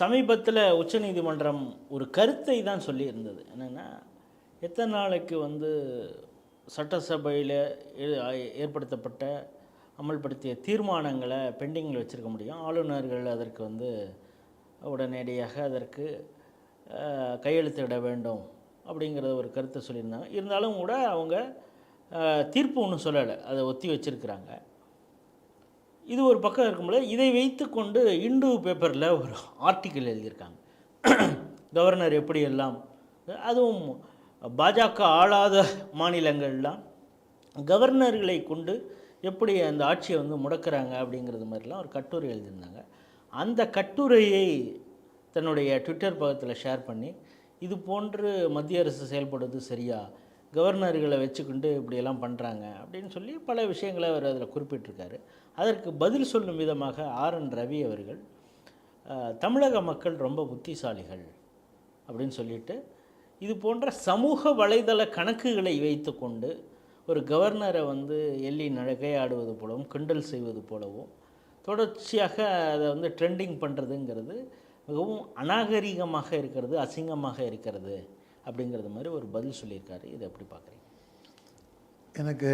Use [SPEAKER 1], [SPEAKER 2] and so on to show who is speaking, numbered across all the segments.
[SPEAKER 1] சமீபத்தில் உச்சநீதிமன்றம் ஒரு கருத்தை தான் சொல்லியிருந்தது. என்னென்னா எத்தனை நாளைக்கு வந்து சட்டசபையில் ஏற்படுத்தப்பட்ட அமல்படுத்திய தீர்மானங்களை பெண்டிங்கில் வச்சுருக்க முடியும். ஆளுநர்கள் அதற்கு வந்து உடனடியாக அதற்கு கையெழுத்திட வேண்டும் அப்படிங்கிற ஒரு கருத்தை சொல்லியிருந்தாங்க. இருந்தாலும் கூட அவங்க தீர்ப்பு ஒன்றும் சொல்லலை. அதை ஒத்தி வச்சுருக்கிறாங்க. இது ஒரு பக்கம் இருக்கும்போது இதை வைத்து கொண்டு இந்து பேப்பரில் ஒரு ஆர்டிக்கிள் எழுதியிருக்காங்க. கவர்னர் எப்படியெல்லாம் அதுவும் பாஜக ஆளாத மாநிலங்கள்லாம் கவர்னர்களை கொண்டு எப்படி அந்த ஆட்சியை வந்து முடக்கிறாங்க அப்படிங்கிறது மாதிரிலாம் ஒரு கட்டுரை எழுதியிருந்தாங்க. அந்த கட்டுரையை தன்னுடைய ட்விட்டர் பக்கத்தில் ஷேர் பண்ணி இது போன்று மத்திய அரசு செயல்படுவது சரியா? கவர்னர்களை வச்சுக்கிண்டு இப்படியெல்லாம் பண்ணுறாங்க அப்படின்னு சொல்லி பல விஷயங்களை அவர் அதில் குறிப்பிட்டிருக்காரு. அதற்கு பதில் சொல்லும் விதமாக ஆர் என் ரவி அவர்கள் தமிழக மக்கள் ரொம்ப புத்திசாலிகள் அப்படின்னு சொல்லிட்டு இது போன்ற சமூக வலைதள கணக்குகளை வைத்துக்கொண்டு ஒரு கவர்னரை வந்து எள்ளி நகையாடுவது போலவும் கிண்டல் செய்வது போலவும் தொடர்ச்சியாக அதை வந்து ட்ரெண்டிங் பண்ணுறதுங்கிறது மிகவும் அநாகரிகமாக இருக்கிறது அசிங்கமாக இருக்கிறது. அப்படிங்கிறது மாதிரி ஒரு பதில் சொல்லியிருக்காரு. இதை எப்படி பார்க்குறீங்க?
[SPEAKER 2] எனக்கு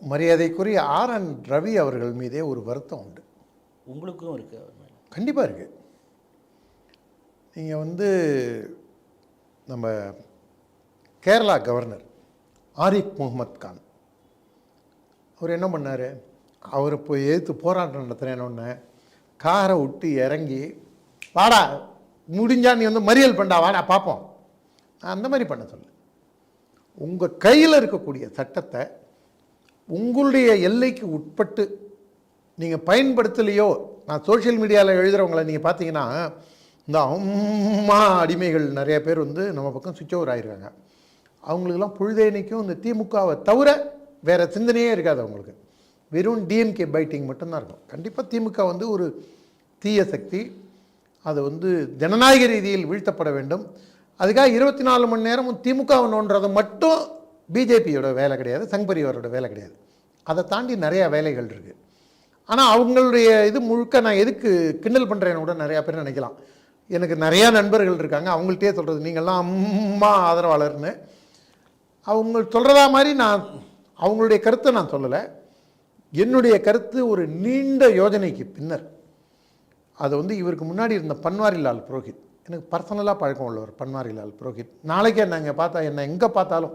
[SPEAKER 2] மரியாதைக்குரிய ஆர் என் ரவி அவர்கள் மீதே ஒரு வருத்தம் உண்டு.
[SPEAKER 1] உங்களுக்கும் இருக்குது அவர் மேலே.
[SPEAKER 2] கண்டிப்பாக இருக்குது நீங்கள் வந்து நம்ம கேரளா கவர்னர் ஆரிஃப் முகமது கான். அவர் என்ன பண்ணார்? அவர் போய் எதிர்த்து போராட்டம் நடத்துகிறேன்னு காரை விட்டு இறங்கி வாடா முடிஞ்சா நீ வந்து மறியல் பண்ணா வாடா பார்ப்போம் நான் அந்த மாதிரி பண்ண சொல்ல. உங்கள் கையில் இருக்கக்கூடிய சட்டத்தை உங்களுடைய எல்லைக்கு உட்பட்டு நீங்கள் பயன்படுத்தலையோ நான் சோஷியல் மீடியாவில் எழுதுகிறவங்கள நீங்கள் பார்த்தீங்கன்னா இந்த அம்மா அடிமைகள் நிறைய பேர் வந்து நம்ம பக்கம் சுவிட்ச் ஓவர் ஆகிருக்காங்க அவங்களுக்கெல்லாம் பொழுதேனைக்கும் இந்த திமுகவை தவிர வேறு சிந்தனையே இருக்காது அவங்களுக்கு. வெறும் டிஎம்கே பைட்டிங் மட்டும்தான் இருக்கும். கண்டிப்பாக திமுக வந்து ஒரு தீய சக்தி. அது வந்து ஜனநாயக ரீதியில் வீழ்த்தப்பட வேண்டும். அதுக்காக இருபத்தி நாலு மணி நேரமும் திமுகவை நோன்றது மட்டும் பிஜேபியோட வேலை கிடையாது சங் பரிவாரோட வேலை கிடையாது. அதை தாண்டி நிறையா வேலைகள் இருக்குது ஆனால் அவங்களுடைய இது முழுக்க நான் எதுக்கு கிண்டல் பண்ணுறேன்னு கூட நிறையா பேர் நினைக்கலாம். எனக்கு நிறையா நண்பர்கள் இருக்காங்க. அவங்கள்ட்டே சொல்கிறது நீங்கள்லாம் அம்மா ஆதரவாளர்னு. அவங்க சொல்கிறதா மாதிரி நான் அவங்களுடைய கருத்தை நான் சொல்லலை. என்னுடைய கருத்து ஒரு நீண்ட யோஜனைக்கு பின்னர். அது வந்து இவருக்கு முன்னாடி இருந்த பன்வாரிலால் புரோஹித். எனக்கு பர்சனலாக பழக்கம் உள்ளவர் பன்வாரிலால் புரோஹித். நாளைக்கே நாங்கள் பார்த்தா என்ன எங்கே பார்த்தாலும்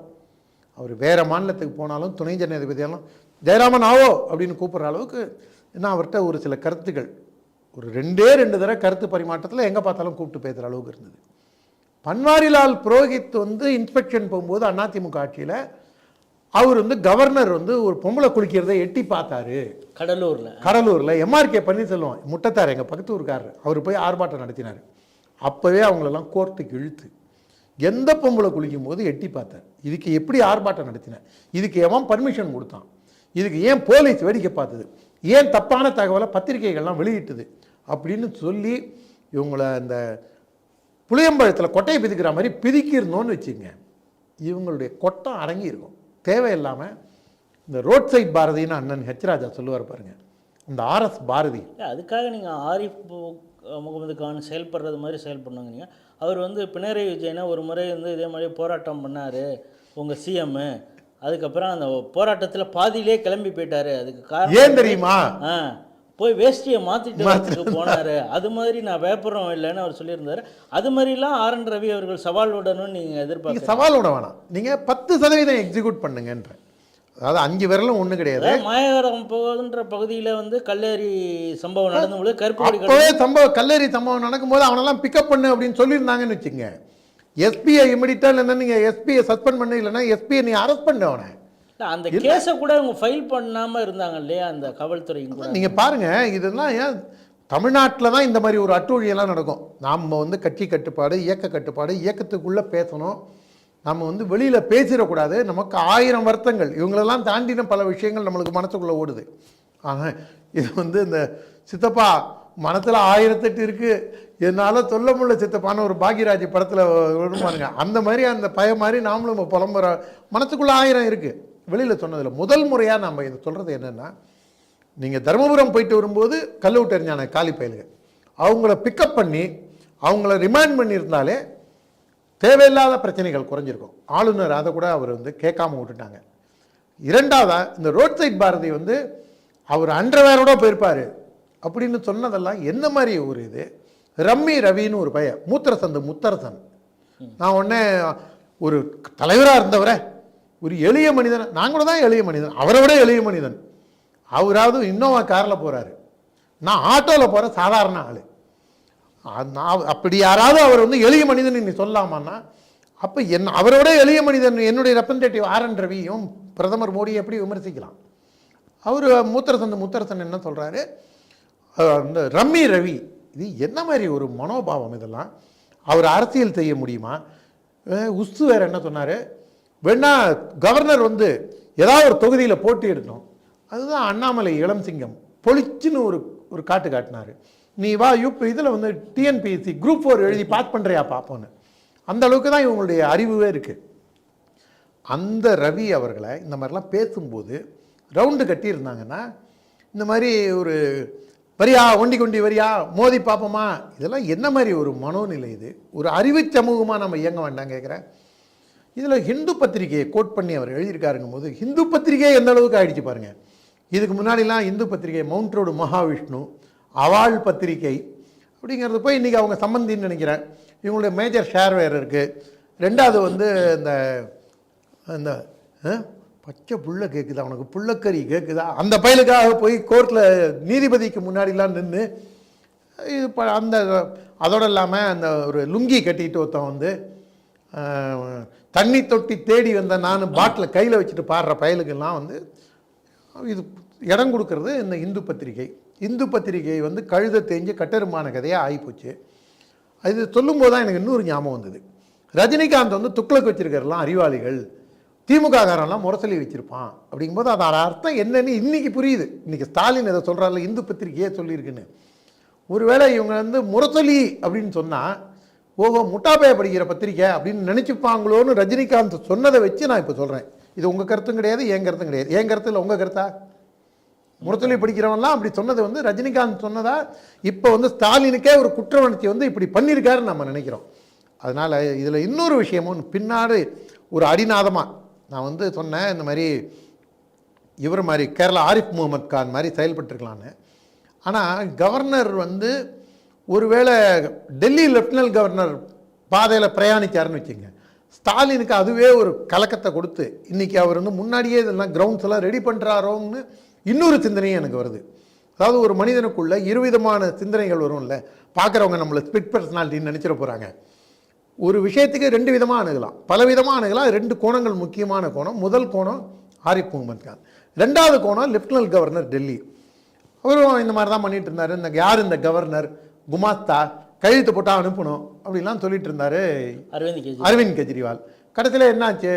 [SPEAKER 2] அவர் வேறு மாநிலத்துக்கு போனாலும் துணை ஜனாதிபதியாலும் ஜெயராமன் ஆவோ? அப்படின்னு கூப்பிட்ற அளவுக்கு நான் அவர்கிட்ட ஒரு சில கருத்துக்கள் ஒரு ரெண்டே ரெண்டு தடவை கருத்து பரிமாற்றத்தில் எங்கே பார்த்தாலும் கூப்பிட்டு பேசுகிற அளவுக்கு இருந்தது. பன்வாரிலால் புரோஹித் வந்து இன்ஸ்பெக்ஷன் போகும்போது அதிமுக ஆட்சியில் அவர் வந்து கவர்னர் வந்து ஒரு பொம்பளை குளிக்கிறதை எட்டி பார்த்தாரு.
[SPEAKER 1] கடலூரில்.
[SPEAKER 2] கடலூரில் எம்ஆர்கே பன்னீர்செல்வம் முட்டத்தார் எங்கள் பக்கத்து ஊருக்காரர் அவர் போய் ஆர்ப்பாட்டம் நடத்தினார். அப்போவே அவங்களெல்லாம் கோர்ட்டுக்கு இழுத்து எந்த பொம்பளை குளிக்கும் போது எட்டி பார்த்தேன். இதுக்கு எப்படி ஆர்ப்பாட்டம் நடத்தினேன்? இதுக்கு எவன் பர்மிஷன் கொடுத்தான்? இதுக்கு ஏன் போலீஸ் வேடிக்கை பார்த்தது? ஏன் தப்பான தகவலை பத்திரிகைகள்லாம் வெளியிட்டது? அப்படின்னு சொல்லி இவங்களை இந்த புளியம்பழத்தில் கொட்டையை பிதிக்கிற மாதிரி பிதிக்கிருந்தோன்னு வச்சுங்க இவங்களுடைய கொட்டம் அடங்கியிருக்கும் தேவையில்லாமல் இந்த ரோட் சைட் பாரதின்னு அண்ணன் ஹெச்ராஜா சொல்லுவார் பாருங்க. இந்த ஆர்எஸ் பாரதி.
[SPEAKER 1] அதுக்காக நீங்கள் ஆரிஃப் முகமது கான் செயல்படுறது மாதிரி செயல்படுங்க அவர் வந்து பினராயி விஜயனை ஒரு முறை வந்து இதே மாதிரி போராட்டம் பண்ணார் உங்கள் சிஎம்மு அதுக்கப்புறம் அந்த போராட்டத்தில் பாதியிலே கிளம்பி போயிட்டாரு. அதுக்கு காரணம்
[SPEAKER 2] ஏன் தெரியுமா?
[SPEAKER 1] ஆ போய் வேஷ்டியை மாற்றிட்டு வரதுக்கு போனார். அது மாதிரி நான் பேப்பரும் இல்லைன்னு அவர் சொல்லியிருந்தாரு. அது மாதிரிலாம் ஆர் என் ரவி அவர்கள் சவால் விடணும்னு நீங்கள்
[SPEAKER 2] நீங்கள்
[SPEAKER 1] எதிர்பார்க்க
[SPEAKER 2] சவால் விட வேணாம். நீங்கள் பத்து சதவீதம் எக்ஸிக்யூட் பண்ணுங்கன்ற. அதாவது அஞ்சு விரலும் ஒன்றும் கிடையாது.
[SPEAKER 1] மாயவரம் போகுதுன்ற பகுதியில் வந்து கல்லேரி சம்பவம் நடந்தபோது கருப்பு
[SPEAKER 2] சம்பவம் கல்லறி சம்பவம் நடக்கும்போது அவனெல்லாம் பிக்கப் பண்ணு அப்படின்னு சொல்லியிருந்தாங்கன்னு வச்சுங்க எஸ்பிஐ இமிடிட்டா இல்லைன்னா நீங்கள் எஸ்பிஐ சஸ்பெண்ட் பண்ணு இல்லைன்னா எஸ்பிஐ நீ அரெஸ்ட் பண்ண அவனை.
[SPEAKER 1] அந்த கேஸை கூட அவங்க ஃபைல் பண்ணாம இருந்தாங்க இல்லையா அந்த காவல்துறையும் கூட?
[SPEAKER 2] நீங்கள் பாருங்க இதெல்லாம் ஏன் தமிழ்நாட்டில் தான் இந்த மாதிரி ஒரு அட்டூழியெல்லாம் நடக்கும். நாம் வந்து கட்சி கட்டுப்பாடு இயக்க கட்டுப்பாடு இயக்கத்துக்குள்ளே பேசணும். நம்ம வந்து வெளியில் பேசிடக்கூடாது. நமக்கு ஆயிரம் வருத்தங்கள். இவங்களெல்லாம் தாண்டின பல விஷயங்கள் நம்மளுக்கு மனசுக்குள்ளே ஓடுது. ஆக இது வந்து இந்த சித்தப்பா மனத்தில் ஆயிரத்தெட்டு இருக்குது என்னால் சொல்ல முடியல சித்தப்பான்னு ஒரு பாக்யராஜ் படத்தில் பாருங்க அந்த மாதிரி அந்த பய மாதிரி நாமளும் இப்போ புலம்புற மனசுக்குள்ளே ஆயிரம் இருக்குது வெளியில் சொன்னதில் முதல் முறையாக நம்ம இதை சொல்கிறது என்னென்னா நீங்கள் தருமபுரம் போயிட்டு வரும்போது கல்லூட்டறிஞான காலி பயலுங்க. அவங்கள பிக்கப் பண்ணி அவங்கள ரிமைண்ட் பண்ணியிருந்தாலே தேவையில்லாத பிரச்சனைகள் குறைஞ்சிருக்கும். ஆளுநர் அதை கூட அவர் வந்து கேட்காம விட்டுட்டாங்க. இரண்டாவதா இந்த ரோட் சைட் பாரதி வந்து அவர் அண்டர்வேரோட போயிருப்பார் அப்படின்னு சொன்னதெல்லாம் என்ன மாதிரி ஒரு இது? ரம்மி ரவின்னு ஒரு பையன் மூத்தரசன் முத்தரசன். நான் உடனே ஒரு தலைவராக இருந்தவரை ஒரு எளிய மனிதன். நான் கூட தான் எளிய மனிதன். அவரை விட எளிய மனிதன். அவராவது இன்னோவா காரில் போகிறாரு நான் ஆட்டோவில் போகிற சாதாரண ஆள். நான் அப்படி யாராவது அவர் வந்து எளிய மனிதன் நீ சொல்லாமான்னா அப்போ என் அவரோட எளிய மனிதன் என்னுடைய ரெப்ரசன்டேட்டிவ் ஆர் என் ரவியும் பிரதமர் மோடியை எப்படி விமர்சிக்கலாம்? அவர் மூத்தரசன் முத்தரசன் என்ன சொல்கிறாரு இந்த ரம்மி ரவி இது என்ன மாதிரி ஒரு மனோபாவம் இதெல்லாம்? அவர் அரசியல் செய்ய முடியுமா? உஸ்து வேறு என்ன சொன்னார்? வேணா கவர்னர் வந்து ஏதாவது ஒரு தொகுதியில் போட்டி எடுக்கணும். அதுதான் அண்ணாமலை இளம் சிங்கம் ஒரு ஒரு காட்டு காட்டினார். நீ வா யூப் இதில் வந்து டிஎன்பிஎஸ்சி குரூப் ஃபோர் எழுதி பாஸ் பண்ணுறியா பார்ப்போன்னு அந்த அளவுக்கு தான் இவங்களுடைய அறிவுவே இருக்குது அந்த ரவி அவர்களை இந்த மாதிரிலாம் பேசும்போது ரவுண்டு கட்டியிருந்தாங்கன்னா இந்த மாதிரி ஒரு வரியா ஒண்டி கொண்டி வரியா மோதி பார்ப்போமா இதெல்லாம் என்ன மாதிரி ஒரு மனோநிலை இது? ஒரு அறிவு சமூகமாக நம்ம இயங்க வேண்டாம் கேட்குறேன் இதில் ஹிந்து பத்திரிகையை கோட் பண்ணி அவர் எழுதியிருக்காருங்கும் போது ஹிந்து பத்திரிகை எந்த அளவுக்கு ஆயிடுச்சு பாருங்க. இதுக்கு முன்னாடிலாம் இந்து பத்திரிகை மவுண்ட் ரோடு மகாவிஷ்ணு அவாள் பத்திரிகை அப்படிங்கிறது போய் இன்றைக்கி அவங்க சம்பந்தின்னு நினைக்கிறேன். இவங்களுடைய மேஜர் ஷேர் வேறு இருக்குது ரெண்டாவது வந்து இந்த அந்த பச்சை புள்ள கேட்குதா அவனுக்கு புள்ளக்கறி கேட்குதா அந்த பயலுக்காக போய் கோர்ட்டில் நீதிபதிக்கு முன்னாடிலாம் நின்று இது ப அந்த அதோடு இல்லாமல் அந்த ஒரு லுங்கி கட்டிட்டு ஒருத்தன் வந்து தண்ணி தொட்டி தேடி வந்த நான் பாட்டில் கையில் வச்சுட்டு பாடுற பயலுக்கெல்லாம் வந்து இது இடம் கொடுக்கறது இந்த இந்து பத்திரிகை. இந்து பத்திரிகை வந்து கழுத தேஞ்சு கட்டெருமான கதையாக ஆகிப்போச்சு அது சொல்லும்போது தான் எனக்கு இன்னொரு ஞாபகம் வந்தது. ரஜினிகாந்த் வந்து துக்ளக் வச்சிருக்கிறலாம் அறிவாளிகள். திமுககாரன்லாம் முரசலி முரசொலி அப்படிங்கும்போது அதோட அர்த்தம் என்னன்னு இன்னைக்கு புரியுது. இன்றைக்கி ஸ்டாலின் இதை சொல்கிறாரில்ல இந்து பத்திரிகையே சொல்லியிருக்குன்னு. ஒருவேளை இவங்க வந்து முரசொலி அப்படின்னு சொன்னால் ஓஹோ முட்டாப்பைய படிக்கிற பத்திரிக்கை அப்படின்னு நினச்சிப்பாங்களோன்னு ரஜினிகாந்த் சொன்னதை வச்சு நான் இப்போ சொல்கிறேன் இது உங்கள் கருத்தும் கிடையாது என் கருத்தும் கிடையாது. என் கருத்தில் உங்கள் கருத்தா? முரசொலி படிக்கிறவன்லாம் அப்படி சொன்னது வந்து ரஜினிகாந்த் சொன்னதா இப்போ வந்து ஸ்டாலினுக்கே ஒரு குற்றவணத்தை வந்து இப்படி பண்ணியிருக்காருன்னு நம்ம நினைக்கிறோம். அதனால் இதில் இன்னொரு விஷயமும் பின்னாடி ஒரு அடிநாதமாக நான் வந்து சொன்னேன் இந்த மாதிரி இவர் மாதிரி கேரளா ஆரிஃப் முகமது கான் மாதிரி செயல்பட்டுருக்கலான்னு. ஆனால் கவர்னர் வந்து ஒருவேளை டெல்லி லெஃப்டினன்ட் கவர்னர் பாதையில் பிரயாணிச்சாருன்னு வச்சுங்க ஸ்டாலினுக்கு அதுவே ஒரு கலக்கத்தை கொடுத்து இன்றைக்கி அவர் வந்து முன்னாடியே இதெல்லாம் கிரவுண்ட்ஸ் எல்லாம் ரெடி பண்ணுறாரோன்னு இன்னொரு சிந்தனையும் எனக்கு வருது. அதாவது ஒரு மனிதனுக்குள்ள இருவிதமான சிந்தனைகள் வரும்ல. பார்க்குறவங்க நம்மளை ஸ்பிட் பர்சனாலிட்டின்னு நினச்சிட போகிறாங்க ஒரு விஷயத்துக்கு ரெண்டு விதமாக அணுகலாம். பல விதமாக அணுகலாம். ரெண்டு கோணங்கள் முக்கியமான கோணம். முதல் கோணம் ஆரிஃப் முகமது கான். ரெண்டாவது கோணம் லெஃப்டினன்ட் கவர்னர் டெல்லி. அவரும் இந்த மாதிரி தான் பண்ணிட்டு இருந்தார். இந்த யார் இந்த கவர்னர் குமாஸ்தா கையெழுத்து போட்டால் அனுப்பணும். அப்படிலாம் சொல்லிட்டு இருந்தார்
[SPEAKER 1] அரவிந்த்
[SPEAKER 2] அரவிந்த் கெஜ்ரிவால். கடைசியில் என்னாச்சு?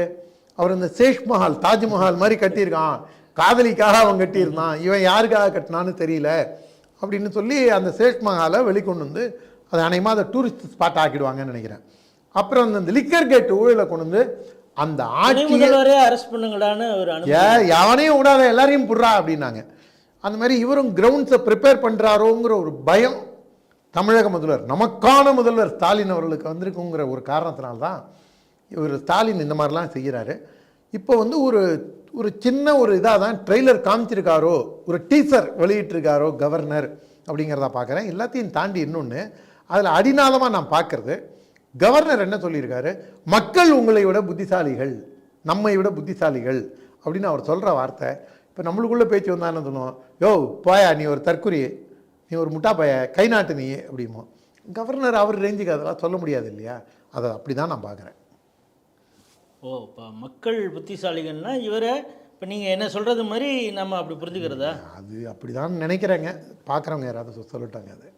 [SPEAKER 2] அவர் இந்த சேஷ் மஹால் தாஜ்மஹால் மாதிரி கட்டியிருக்கான். காதலிக்காக அவன் கட்டியிருந்தான். இவன் யாருக்காக கட்டினான்னு தெரியல. அப்படின்னு சொல்லி அந்த சேஷ் மஹாலை வெளிக்கொண்டு வந்து அது அநேகமாக அதை டூரிஸ்ட் ஸ்பாட் ஆக்கிடுவாங்கன்னு நினைக்கிறேன். அப்புறம் அந்த லிக்கர் கேட் ஊழலை கொண்டு வந்து அந்த
[SPEAKER 1] துணை
[SPEAKER 2] ஆட்சியை
[SPEAKER 1] முதல்வரே அரெஸ்ட் பண்ணுங்கடான்னு ஒரு
[SPEAKER 2] எவனையும் விடாத எல்லாரையும் புடுறா அப்படின்னாங்க. அந்த மாதிரி இவரும் கிரவுண்ட்ஸை ப்ரிப்பேர் பண்ணுறாரோங்கிற ஒரு பயம் தமிழக முதல்வர் நமக்கான முதல்வர் ஸ்டாலின் அவர்களுக்கு வந்திருக்குங்கிற ஒரு காரணத்தினால்தான் இவர் ஸ்டாலின் இந்த மாதிரிலாம் செய்கிறாரு. இப்போ வந்து ஒரு ஒரு சின்ன ஒரு இதாக தான் ட்ரெய்லர் காமிச்சிருக்காரோ ஒரு டீசர் வெளியிட்டிருக்காரோ கவர்னர் அப்படிங்கிறத பார்க்குறேன். எல்லாத்தையும் தாண்டி இன்னொன்று அதில் அடிநாதமாக நான் பார்க்குறது கவர்னர் என்ன சொல்லியிருக்காரு? மக்கள் உங்களை விட புத்திசாலிகள் நம்மை விட புத்திசாலிகள் அப்படின்னு அவர் சொல்கிற வார்த்தை. இப்போ நம்மளுக்குள்ளே பேச்சு வந்தா என்ன சொல்லுவோம் யோ போயா நீ ஒரு தற்குறி நீ ஒரு முட்டா பைய கை நாட்டு நீ அப்படிமோ கவர்னர் அவர் ரேஞ்சுக்கு அதெல்லாம் சொல்ல முடியாது இல்லையா? அதை அப்படி தான் நான் பார்க்குறேன்.
[SPEAKER 1] ஓ இப்போ மக்கள் புத்திசாலிகள்னா இவரை இப்போ நீங்கள் என்ன சொல்கிறது மாதிரி நம்ம அப்படி புரிஞ்சுக்கிறதா?
[SPEAKER 2] அது அப்படி தான் நினைக்கிறேங்க. பார்க்குறவங்க யாராவது சொல்லிட்டாங்க சொல்லட்டாங்க அது.